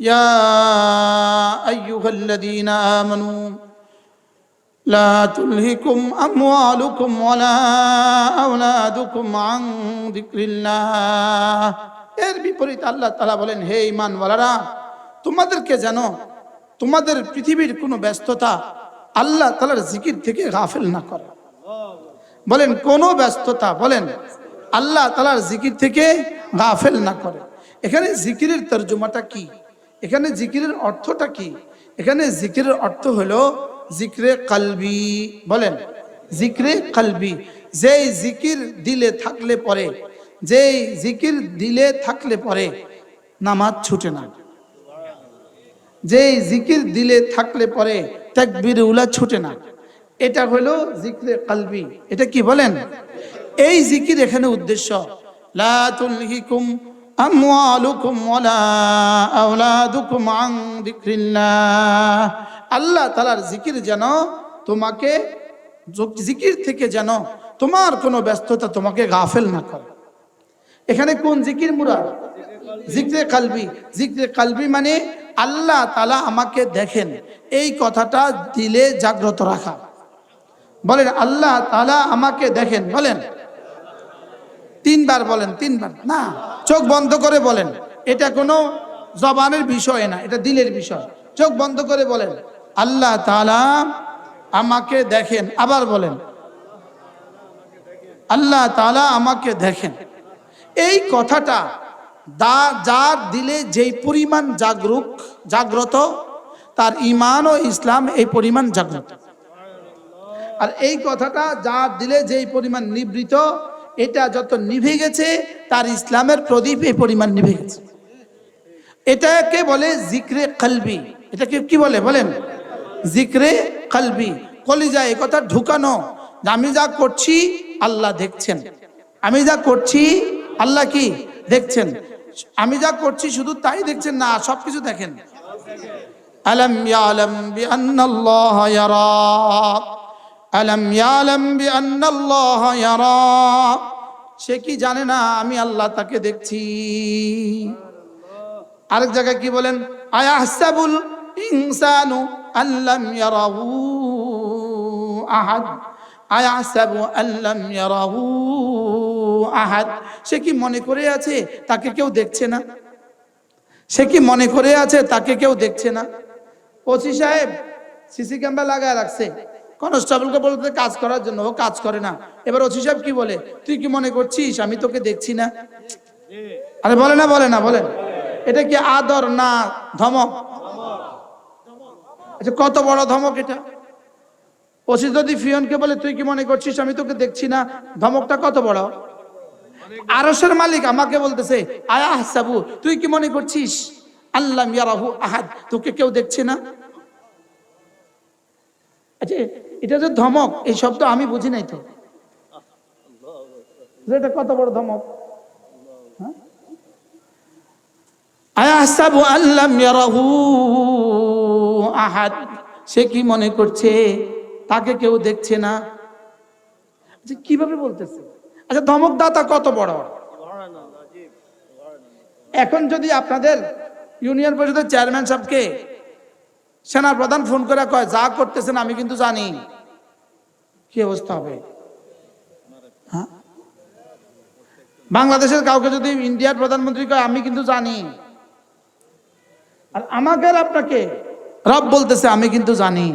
يا أيها الذين آمنوا لا تلهكم أموالكم ولا أولادكم عن ذكر الله এর বিপরীত আল্লাহ তালা বলেন হে ইমানওয়ালারা তোমাদেরকে জানো তোমাদের পৃথিবীর কোনো ব্যস্ততা আল্লাহ তালার জিকির থেকে গাফেল না করে বলেন কোনো ব্যস্ততা বলেন আল্লাহ তালার জিকির থেকে গাফেল না করে এখানে জিকিরের তর্জমাটা কি এখানে জিকিরের অর্থটা কি? এখানে জিকিরের অর্থ হলো জিক্রে কালবি, বলেন, জিক্রে কালবি। যেই জিকির দিলে থাকলে পরে, যেই জিকির দিলে থাকলে পরে নামাজ ছুটে না। যেই জিকির দিলে থাকলে পরে তাকবীর উলা ছুটে না। এটা হলো জিক্রে কালবি। এটা কি বলেন? এই জিকির এখানে উদ্দেশ্য, লা তুলহিকুম আমওয়ালুকুম ওয়ালা আল্লাহ তাআলার জিকির যেন তোমাকে, জিকির থেকে যেন তোমার কোনো ব্যস্ততা তোমাকে গাফেল না করে। এখানে কোন জিকির মুরাদ? জিক্রে কালবি। জিক্রে কালবি মানে আল্লাহ তালা আমাকে দেখেন, এই কথাটা দিলে জাগ্রত রাখা। বলেন, আল্লাহ তালা আমাকে দেখেন, বলেন। তিনবার বলেন, তিনবার। না, চোখ বন্ধ করে বলেন। এটা কোনো জবানের বিষয় না, এটা দিলের বিষয়। চোখ বন্ধ করে বলেন, আল্লাহ তালা আমাকে দেখেন, আবার বলেন, আল্লাহ তালা আমাকে দেখেন। এই কথাটা দা, যার দিলে যেই পরিমাণ জাগরুক, জাগ্রত, তার ইমান ও ইসলাম এই পরিমাণ জাগ্রত। আর এই কথাটা যার দিলে যেই পরিমাণ নিবৃত এটা যত নিভে গেছে, তার ইসলামের প্রদীপ এই পরিমাণ নিভে গেছে। এটাকে বলে জিক্রে কলবি। এটাকে কি বলে? বলেন। জিক্রে কলবি। কলিজা এই কথা ঢুকানো। আমি যা করছি, আল্লাহ দেখছেন। আমি যা করছি, আল্লাহ কি? দেখছেন। আমি যা করছি, শুধু তাই দেখছেন না, সবকিছু দেখেন। আলম ইয়ালাম বিআন্নাল্লাহ ইয়ারা। আলম ইয়ালাম বিআন্নাল্লাহ ইয়ারা। সে কি জানে না আমি আল্লাহ তাকে দেখছি? আরেক জায়গায় কি বলেন? আয়াহসাবুল ইনসানু আল্লাম ইয়ারাহু আহাদ। আয়াহসাবু আল্লাম ইয়ারাহু আহাদ। সে কি মনে করে আছে তাকে কেউ দেখছে না? সে কি মনে করে আছে তাকে কেউ দেখছে না? ওসি সাহেব, সিসি ক্যামেরা লাগায় রাখছে। কনস্টেবলকে বলতে কাজ করার জন্য। ও কাজ করে না। এবার ওসি সাহেব কি বলে? তুই কি মনে করছিস? আমি তোকে দেখছি না। আরে বলে না বলে না বলেন এটা কি আদর না ধমক? আচ্ছা কত বড় ধমক এটা? ওসি যদি ফিয়নকে বলে, তুই কি মনে করছিস? আমি তোকে দেখছি না। ধমকটা কত বড়? আরসের মালিক আমাকে বলতেছে, আয়া হাসাবু, তুই কি মনে করছিস? আল্লাহ ইয়ারাহু আহাদ, তোকে কেউ দেখছে না? আচ্ছা এটা যে ধমক, এই শব্দ আমি বুঝি নাই তো। এটা কত বড় ধমক। হ্যাঁ? আয়াহসাবু আল্লাম ইয়ারাহু আহাদ। সে কি মনে করছে? তাকে কেউ দেখছে না। আচ্ছা কীভাবে বলতেছে? আচ্ছা ধমক দাতা কত বড়? এখন যদি আপনাদের ইউনিয়ন পরিষদের চেয়ারম্যান সাহেবকে সেনা প্রধান ফোন করে কয়, যা করতেছেন আমি কিন্তু জানি। কি অবস্থা হবে? হ্যাঁ? বাংলাদেশের কাউকে যদি ইন্ডিয়ার প্রধানমন্ত্রী কয়, আমি কিন্তু জানি। আর আমাকে আর আপনাকে, রব বলতেছে, আমি কিন্তু জানি।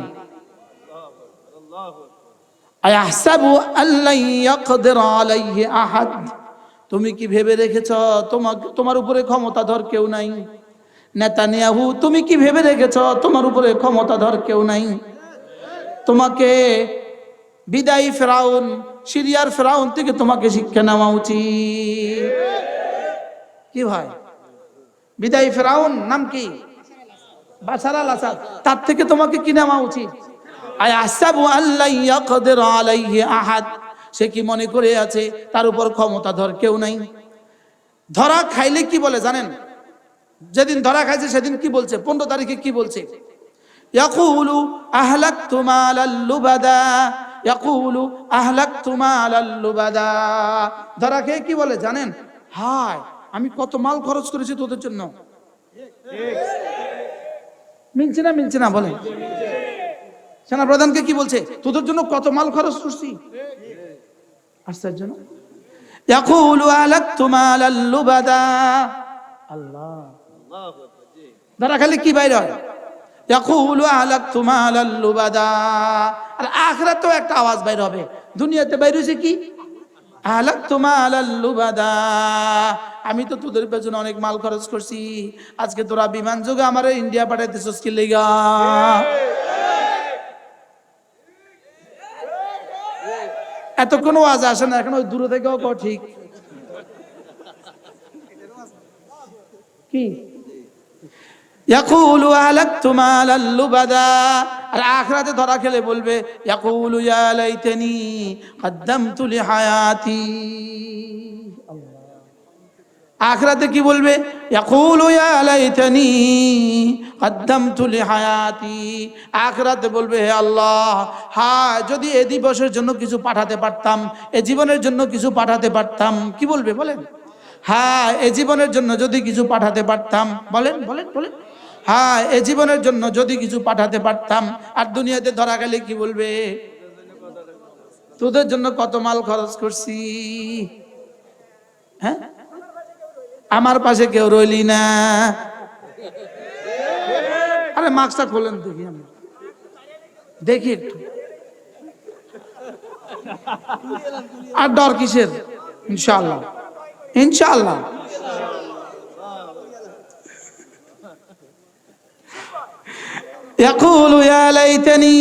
তুমি কি ভেবে রেখেছ তোমার তোমার উপরে ক্ষমতাধর কেউ নাই? নেতানিয়াহু, তুমি কি ভেবে রেখেছ, তোমার উপরে ক্ষমতাধর কেউ নাই? তোমাকে বিদায়ী ফেরাউন, সিরিয়ার ফেরাউন থেকে তোমাকে শিক্ষা নেওয়া উচিত। কি ভাই? বিদায়ী ফেরাউন নাম কি? তার থেকে তোমাকে কি নেওয়া উচিত? আয় আসাবু আল্লাহ ইয়াকদির আলাইহি সে কি মনে করে আছে? তার উপর ক্ষমতা ধর, কেউ নাই। ধরা খাইলে কি বলে জানেন? যেদিন ধরা খাইছে, সেদিন কি বলছে? পনেরো তারিখে কি বলছে? ইয়াকুলু আহলাকতু মালাল লুবাদা। ইয়াকুলু আহলাকতু মালাল লুবাদা। ধরা খেয়ে কি বলে জানেন? হায়, আমি কত মাল খরচ করেছি তোদের জন্য। মিলছে না মিলছে না বলে সেনা প্রধানকে কি বলছে? তোদের জন্য কত মাল খরচ করছি? আশ্চর্য না? ইয়াকুলু আলাকতু মালাল লুবাদা। আল্লাহ। ধরা খালি কি বাইরে হয়? আর আখিরাতেও একটা আওয়াজ বাইরে হবে। দুনিয়াতে বাইরে হয়েছে কি? আমি তো তোদের পেছনে অনেক মাল খরচ করছি। আজকে তোরা বিমান যোগে আমার ইন্ডিয়া পাঠাইতেছিস কি লেগা? এতক্ষণ আওয়াজ আসে না, এখন ওই দূরে থেকেও কও ঠিক। কি? ইয়াকুলু আলাকতু মালাল লুবাদা। আর আখিরাতে ধরা খেলে বলবে, ইয়াকুলু ইয়া লাইতানি কদ্দামতু লিহায়াতি। আখিরাতে কি বলবে? ইয়াকুলু ইয়া লাইতানি কদ্দামতু লিহায়াতি। আখিরাতে বলবে, হে আল্লাহ হ্যাঁ যদি এ দিবসের জন্য কিছু পাঠাতে পারতাম, এ জীবনের জন্য কিছু পাঠাতে পারতাম, কি বলবে বলেন? হ্যাঁ এ জীবনের জন্য যদি কিছু পাঠাতে পারতাম, বলেন বলেন বলেন। হ্যাঁ এ জীবনের জন্য যদি কিছু পাঠাতে পারতাম, আর দুনিয়াতে ধরা গেলে কি বলবে? তোদের জন্য কত মাল খরচ করছি? হ্যাঁ? আমার পাশে কেউ রইলি না। আরে, মাস্কটা খোলেন দেখি আমি। দেখি একটু। আর ডর কিসের? ইনশাল্লাহ ইনশাআল্লাহ। يقول يا ليتني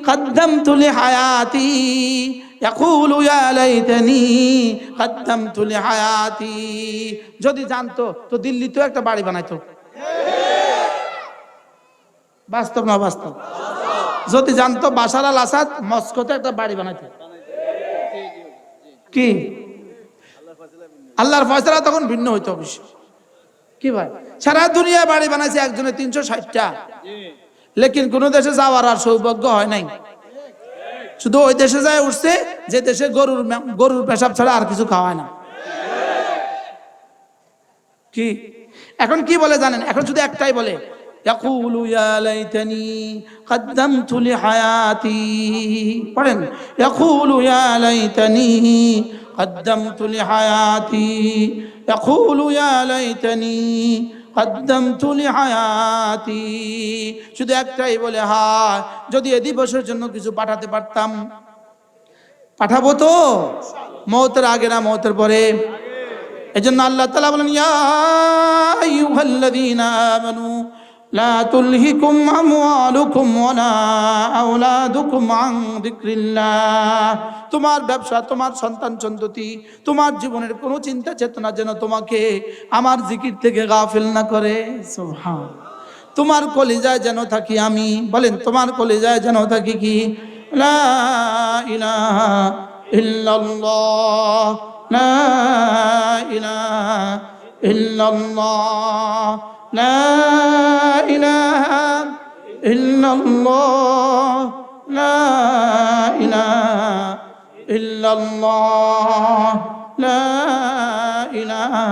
قدمت لحياتي يقول يا ليتني قدمت لحياتي যদি জানতো তো দিল্লিতেও একটা বাড়ি বানাইতো বাস্তব না বাস্তব যদি জানতো বাশার আল আসাদ মস্কোতে একটা বাড়ি বানাইতো কি আল্লাহর ফয়সালা তখন ভিন্ন হইতো অবশ্য কি ভাই সারা দুনিয়া বাড়ি বানাইছে একজনের তিনশো ষাটটা লেকিন কোন দেশে যাওয়ার আর সৌভাগ্য হয় নাই শুধু ওই দেশে যায় উঠছে যে দেশে গরুর মে- গরুর পেশাব ছাড়া আর কিছু খাওয়ায় না কি এখন কি বলে জানেন এখন শুধু একটাই বলে يقول يا ليتني قدمت لحياتي পড়েন يقول يا ليتني قدمت لحياتي يقول يا ليتني হায়াতি শুধু একটাই বলে হায় যদি এ দিবসের জন্য কিছু পাঠাতে পারতাম। পাঠাবো তো? মৌতের আগে না মৌতের পরে? এজন্য আল্লাহ তালা বলেন, ইয়া আইয়ুহাল্লাযীনা আমানু লা তুলহিকুম আমওয়ালুকুম ওয়ালা আওলাদুকুম আন যিকরিল্লাহ। তোমার ব্যবসা, তোমার সন্তান সন্ততি, তোমার জীবনের কোনো চিন্তা চেতনা যেন তোমাকে আমার জিকির থেকে গাফিল না করে। সুবহান। তোমার কলিজায় যেন থাকি আমি। বলেন, তোমার কলিজায় যেন থাকি কি? লা ইলাহা ইল্লাল্লাহ। লা ইলাহা ইল্লাল্লাহ। লা ইলাহা ইল্লাল্লাহ লা ইলাহা ইল্লাল্লাহ লা ইলাহা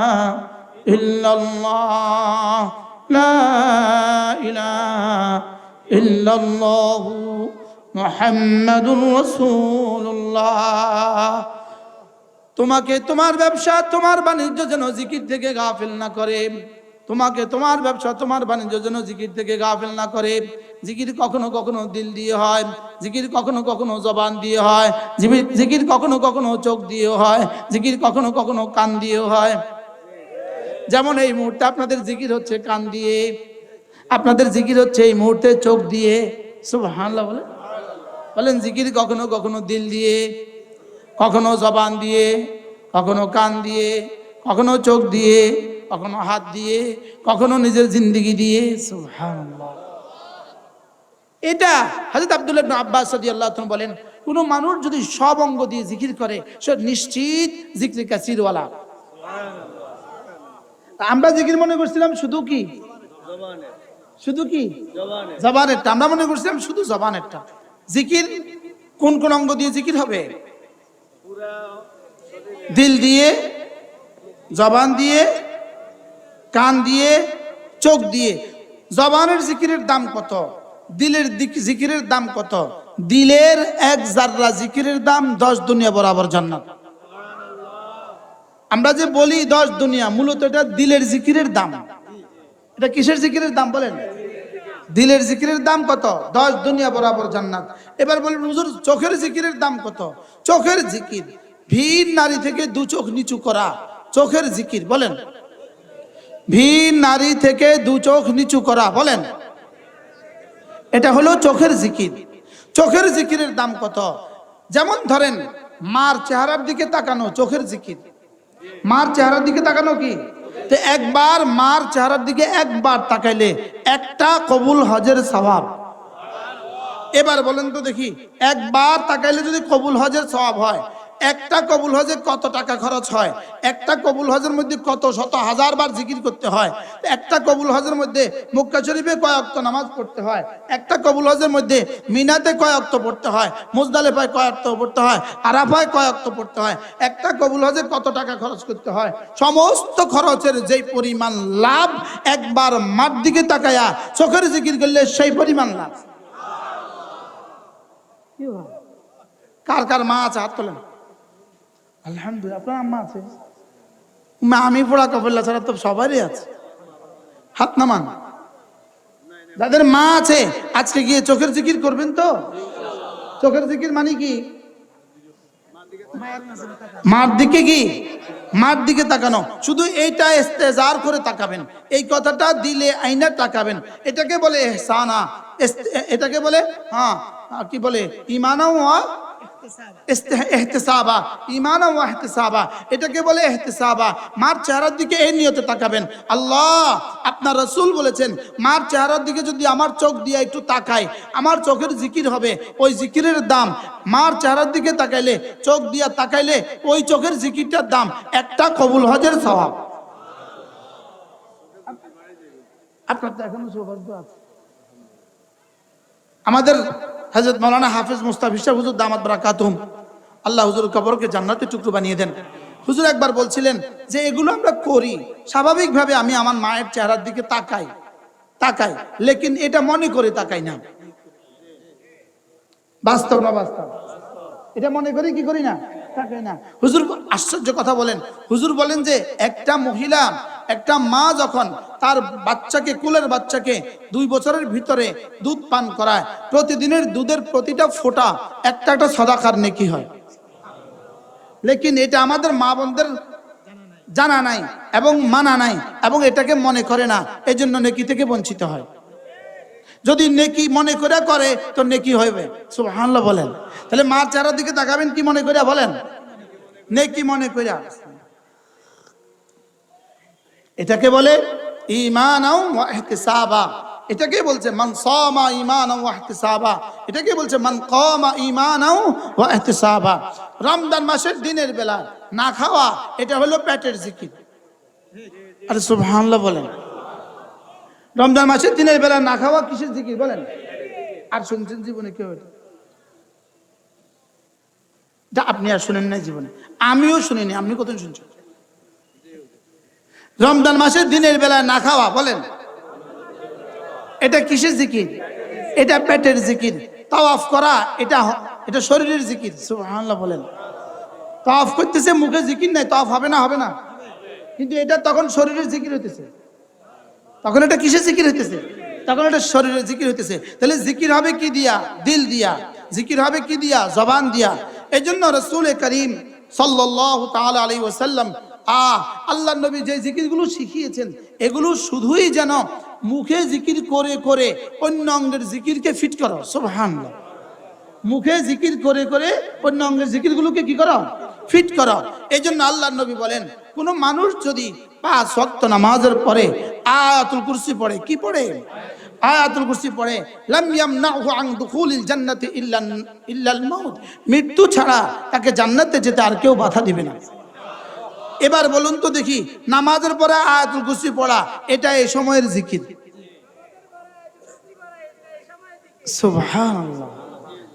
ইল্লাল্লাহ লা ইলাহা ইল্লাল্লাহ মুহাম্মাদুর রাসূলুল্লাহ তোমাকে, তোমার ব্যবসা, তোমার বাণিজ্য যেন জিকির থেকে গাফিল না করে। তোমাকে, তোমার ব্যবসা, তোমার বাণিজ্য যেন জিকির থেকে গাফিল না করে। জিকির কখনো কখনো দিল দিয়ে হয়, জিকির কখনো কখনো জবান দিয়ে হয় জিকির কখনো কখনো চোখ দিয়ে হয়, জিকির কখনো কখনো কান দিয়ে হয়। যেমন এই মুহূর্তে আপনাদের জিকির হচ্ছে কান দিয়ে, আপনাদের জিকির হচ্ছে এই মুহূর্তে চোখ দিয়ে। সুবহানাল্লাহ বলে বলেন, জিকির কখনো কখনো দিল দিয়ে, কখনো জবান দিয়ে, কখনো কান দিয়ে, কখনো চোখ দিয়ে কখনো হাত দিয়ে কখনো নিজের জিন্দিগি দিয়ে এটা হযরত আব্দুল্লাহ আব্বাস তাআলা বলেন কোন মানুষ যদি সব অঙ্গ দিয়ে জিকির করে সে নিশ্চিত জিকির কাসিরওয়ালা আমরা জিকির মনে করছিলাম শুধু কি? শুধু কি? জবানেরটা। আমরা মনে করছিলাম শুধু জবানেরটা। জিকির কোন কোন অঙ্গ দিয়ে জিকির হবে? দিল দিয়ে জবান দিয়ে কান দিয়ে, চোখ দিয়ে। জবানের জিকিরের দাম কত? দিলের জিকিরের দাম কত? দিলের এক জাররা জিকিরের দাম দশ দুনিয়া বরাবর জান্নাত। আমরা যে বলি দশ দুনিয়া, মূলত এটা দিলের জিকিরের দাম। এটা কিসের জিকিরের দাম বলেন? দিলের জিকিরের দাম কত? দশ দুনিয়া বরাবর জান্নাত। এবার বলেন, হুজুর, চোখের জিকিরের দাম কত? চোখের জিকির। ভিড় নারী থেকে দু চোখ নিচু করা। চোখের জিকির, বলেন। ভিড় নারী থেকে দু চোখ নিচু করা, বলেন। এটা হলো চোখের জিকির। চোখের জিকিরের দাম কত? যেমন ধরেন, মার চেহারার দিকে তাকানো, চোখের জিকির। মার চেহারার দিকে তাকানো কি? তো একবার মার চেহারার দিকে একবার তাকাইলে একটা কবুল হজের স্বভাব এবার বলেন তো দেখি, একবার তাকাইলে যদি কবুল হজের স্বভাব হয় একটা কবুল হজে কত টাকা খরচ হয়? একটা কবুল হজের মধ্যে কত শত হাজার বার জিকির করতে হয়? একটা কবুল হজের মধ্যে মুক্কা শরীফে কয়েকত নামাজ পড়তে হয়? একটা কবুল হজের মধ্যে মিনাতে কয়েকত পড়তে হয়? মুজদালেফায় কয়েকত পড়তে হয়? আরাফায় কয়েকত পড়তে হয়? একটা কবুল হজে কত টাকা খরচ করতে হয়? সমস্ত খরচের যেই পরিমাণ লাভ একবার মার দিকে তাকায়া চোখের জিকির করলে সেই পরিমাণ লাভ। কার কার মা আছে? হাত তোলেন। আলহামদুলিল্লাহ, আপনার আম্মা আছে? মা, আমি পড়া কফল্লা ছাড়া তো সবারই আছে। হাত নামান। যাদের মা আছে, আজকে গিয়ে চোখের জিকির করবেন তো? চোখের জিকির মানে কি? মার দিকে কি? মার দিকে তাকানো। শুধু এইটা ইস্তেজার করে তাকাবেন। এই কথাটা দিলে আইনা তাকাবেন। এটাকে বলে এটাকে বলে হ্যাঁ কি বলে? ইমানা ওয়া ইস্তে- এহতেসাবা ইমানা ওয়া এহতেসাবা, এটাকে বলে এহতেসাবা। মার চেহারার দিকে এই নিয়তে তাকাবেন। আল্লাহ, আপনার রসুল বলেছেন, মার চেহারার দিকে যদি আমার চোখ দিয়ে একটু তাকাই আমার চোখের জিকির হবে, ওই জিকিরের দাম। মার চেহারার দিকে তাকাইলে, চোখ দিয়া তাকাইলে, ওই চোখের জিকিরটার দাম একটা কবুল হজের স্বভাব। আপনার তো এখনও আছে। আমাদের হজরত মৌলানা হাফিজ মুস্তাফিজ হুজুর দামাত বারাকাতুম আল্লাহ হুজুর কবরকে জান্নাতে টুকরো বানিয়ে দেন। হুজুর একবার বলছিলেন যে, এগুলো আমরা করি। স্বাভাবিকভাবে আমি আমার মায়ের চেহারার দিকে তাকাই তাকাই, লেকিন এটা মনে করে তাকাই না। বাস্তব না বাস্তব? এটা মনে করি কি করি না? তাকাই না। হুজুর আশ্চর্য কথা বলেন। হুজুর বলেন যে, একটা মহিলা একটা মা যখন তার বাচ্চাকে, কুলের বাচ্চাকে দুই বছরের ভিতরে দুধ পান করায়, প্রতিদিনের দুধের প্রতিটা ফোঁটা একটা একটা সদাকার নেকি হয়। লেকিন এটা আমাদের মা বোনদের জানা নাই এবং মানা নাই এবং এটাকে মনে করে না এই জন্য নেকি থেকে বঞ্চিত হয়। যদি নেকি মনে করে করে, তো নেকি হইবে। সুবহানাল্লাহ বলেন। তাহলে মার চেহারার দিকে তাকাবেন, কি মনে করে বলেন? নেকি মনে করে এটাকে বলে ইমান ইহতিসাবা এটাকে বলছে মান সামা ঈমানাও ওয়া ইহতিসাবা এটাকে বলছে মান কামা ঈমানাও ওয়া ইহতিসাবা রমজান মাসের দিনের বেলা না খাওয়া, এটা হলো পেটের জিকির। আরে সুবহানাল্লাহ বলেন। রমজান মাসের দিনের বেলা না খাওয়া কিসের জিকির বলেন? আর শুনছেন জীবনে কেউ এটা? যা, আপনি আর শুনেন নাই জীবনে। আমিও শুনিনি, আপনি কত শুনছেন? রমজান মাসের দিনের বেলা না খাওয়া, বলেন। এটা কিসের জিকির? এটা পেটের জিকির। তাওয়াফ করা, এটা এটা শরীরের জিকির, সুবহানাল্লাহ বলেন। তাওয়াফ করতেছে, মুখে জিকির নাই, তাওয়াফ হবে না হবে না। কিন্তু এটা তখন শরীরের জিকির হইতেছে। তখন এটা কিসের জিকির হইতেছে? তখন এটা শরীরের জিকির হইতেছে। তাহলে জিকির হবে কি দিয়া? দিল দিয়া। জিকির হবে কি দিয়া? জবান দিয়া। এই জন্য রসুল করিম সাল্লাহ তাআলা আলাইহি ওয়াসাল্লাম আ আল্লাহ নবী যে জিকিরগুলো শিখিয়েছেন, এগুলো শুধুই যেন মুখে জিকির করে করে অন্য অঙ্গের জিকিরকে ফিট করো সুবহানাল্লাহ। মুখে জিকির করে করে অন্য অঙ্গের জিকিরগুলোকে কি করো ফিট করো এই জন্য আল্লাহ নবী বলেন, কোন মানুষ যদি পাঁচ ওয়াক্ত নামাজের পরে আয়াতুল কুরসি পড়ে, কি পড়ে? আয়াতুল কুরসি পড়ে, লাম ইয়ামনাহু আন দুখুলিল জান্নাতি ইল্লা ইল্লাল মাউত। মৃত্যু ছাড়া তাকে জান্নাতে যেতে আর কেউ বাধা দিবে না। এবার বলুন তো দেখি, নামাজের পরে আয়াতুল কুরসি পড়া, এটা এই সময়ের জিকির।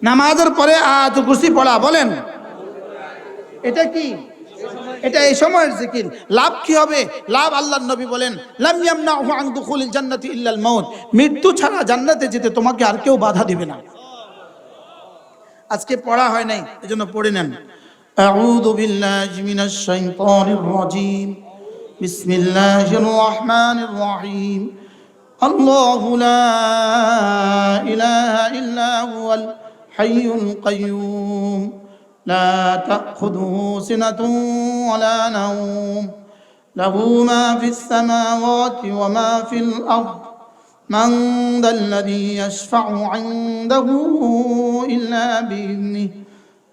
নামাজের পরে আয়াতুল কুরসি পড়া, বলেন। এটা কি? এটা এই সময়ের জিকির। লাভ কি হবে? লাভ আল্লাহর নবী বলেন জান্নাতি ইল্লাল মাউত। মৃত্যু ছাড়া জান্নাতে যেতে তোমাকে আর কেউ বাধা দিবে না। আজকে পড়া হয় নাই, এজন্য পড়ে নেন। أعوذ بالله من الشيطان الرجيم. بسم الله الرحمن الرحيم. الله لا إله إلا هو الحي القيوم. لا تأخذه سنة ولا نوم. له ما في السماوات وما في الأرض. من ذا الذي يشفع عنده إلا بإذنه.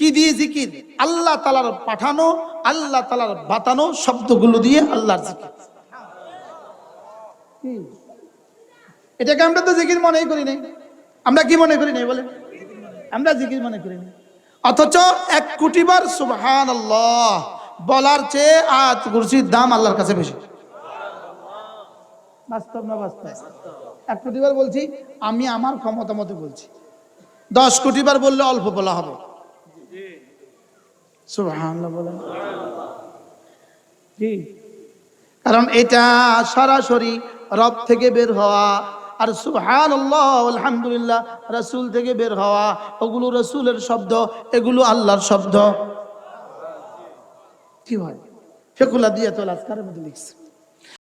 কি দিয়ে জিকির? আল্লাহ তালার পাঠানো, আল্লাহ তালার বাতানো শব্দগুলো দিয়ে আল্লাহর জিকির। এটাকে আমরা তো জিকির মনেই করি নাই। আমরা কি মনে করি নাই বলে আমরা জিকির মনে করি নাই। অথচ এক কোটি বার সুবহান আল্লাহ বলার চেয়ে আত কুরসির দাম আল্লাহর কাছে বেশি। বাস্তব না বাস্তব? এক কোটি বার বলছি, আমি আমার ক্ষমতা মতো বলছি। দশ কোটি বার বললে অল্প বলা হবে। সুবহানাল্লাহ বলেন। জি। কারণ এটা সরাসরি রব থেকে বের হওয়া আর সুহান আলহামদুলিল্লাহ রসুল থেকে বের হওয়া ওগুলো রসুলের শব্দ এগুলো আল্লাহর শব্দ। কি হয়? ফেকুল্লা দিয়ে তো আজকারের মধ্যে লিখছে।